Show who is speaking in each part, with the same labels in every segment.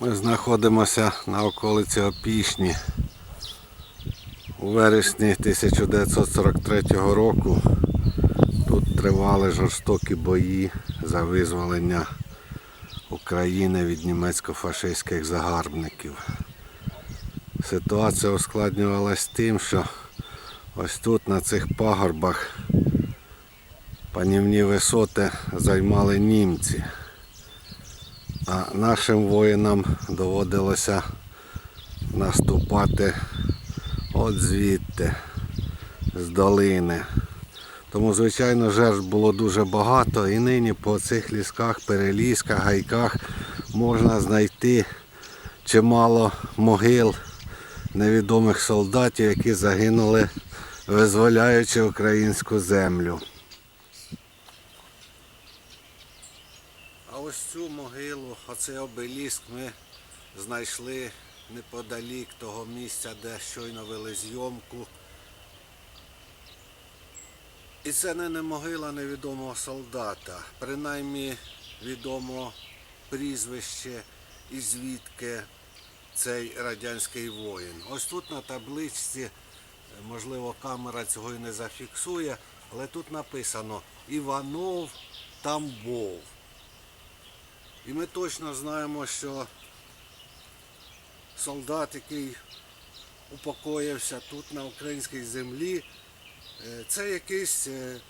Speaker 1: Ми знаходимося на околиці Опішні. У вересні 1943 року тут тривали жорстокі бої за визволення України від німецько-фашистських загарбників. Ситуація ускладнювалась тим, що ось тут на цих пагорбах панівні висоти займали німці. А нашим воїнам доводилося наступати от звідти, з долини. Тому, звичайно, жертв було дуже багато і нині по цих лісках, перелісках, гайках можна знайти чимало могил невідомих солдатів, які загинули, визволяючи українську землю. Ось цю могилу, оцей обеліск ми знайшли неподалік того місця, де щойно вели зйомку. І це не, могила невідомого солдата. Принаймні відомо прізвище і звідки цей радянський воїн. Ось тут на табличці, можливо, камера цього і не зафіксує, але тут написано Іванов Тамбов. І ми точно знаємо, що солдат, який упокоївся тут на українській землі, е, це якийсь е,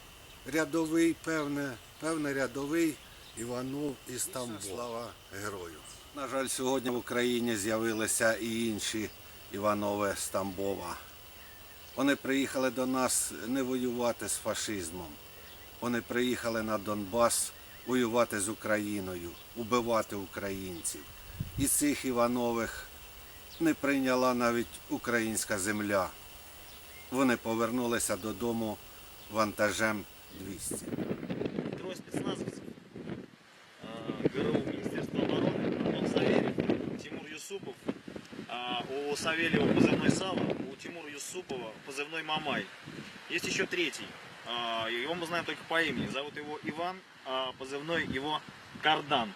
Speaker 1: рядовий, певне, певне рядовий Іванов із Тамбова. Слава герою. На жаль, сьогодні в Україні з'явилися і інші Іванови з Тамбова. Вони приїхали до нас не воювати з фашизмом. Вони приїхали на Донбас воювати з Україною, убивати українців. І цих Іванових не прийняла навіть українська земля. Вони повернулися додому вантажем 200.
Speaker 2: Трое спецназовцев, а, ГРУ Министерства обороны, Антон Савельев, Тимур Юсупов, а, у Савельева позывной Сава, у Тимура Юсупова позывной Мамай. Есть еще третий, а, его мы знаем только по имени, зовут его Иван, а позывной его Кардан.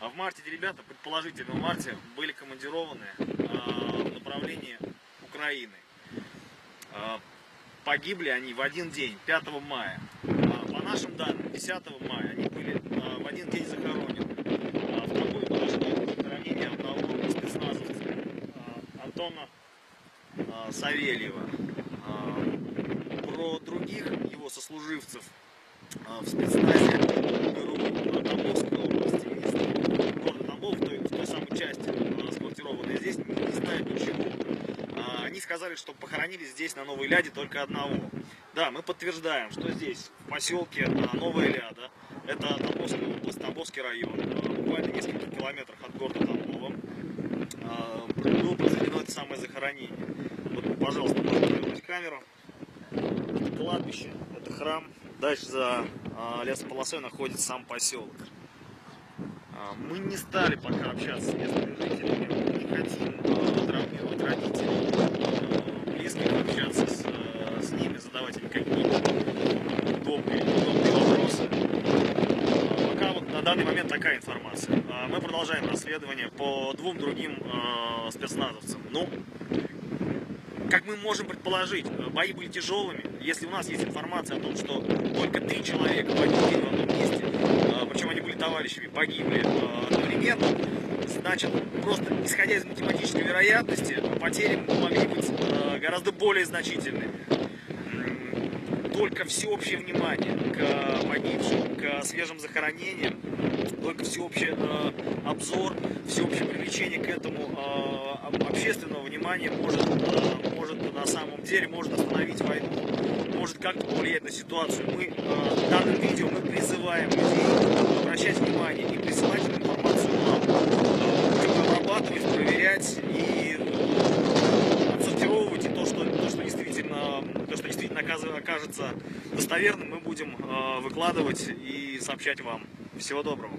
Speaker 2: А в марте эти ребята, предположительно в марте, были командированы а, в направлении Украины. А, Погибли они в один день, 5 мая. А, По нашим данным, 10 мая они были а, в один день захоронены. А, В такую подошли захоронение одного спецназовца а, Антона а, Савельева. А, Про других его сослуживцев а, в спецназе ГРУ Тамбовской области, из города Тамбов, той, той самой части, а, сквартированной здесь, не знают ничего. А, Они сказали, что похоронили здесь на Новой Ляде только одного. Да, мы подтверждаем, что здесь, в поселке а, Новая Ляда, это Тамбовская область, Тамбовский район, а, буквально в нескольких километрах от города Тамбова, а, было произведено это самое захоронение. Вот, пожалуйста, можно камеру. Это кладбище, это храм. Дальше за а, лесополосой находится сам поселок. А, Мы не стали пока общаться с местными жителями, мы не хотим а, травмировать родителей, близких, общаться с, с ними, задавать им какие-то удобные, удобные вопросы. Пока вот на данный момент такая информация. Мы продолжаем расследование по двум другим спецназовцам. Ну, как мы можем предположить, э, бои были тяжелыми. Если у нас есть информация о том, что только три человека в один день в одном месте, э, причем они были товарищами, погибли э, одновременно, значит, просто исходя из математической вероятности, потери могли быть гораздо более значительными. Только всеобщее внимание к погибшим, к свежим захоронениям, только всеобщий э, обзор, всеобщее привлечение к этому э, об- общественного внимания может, э, может на самом деле может остановить войну, может как-то повлиять на ситуацию. Мы э, данным видео мы окажется достоверным, мы будем э, выкладывать и сообщать вам. Всего доброго.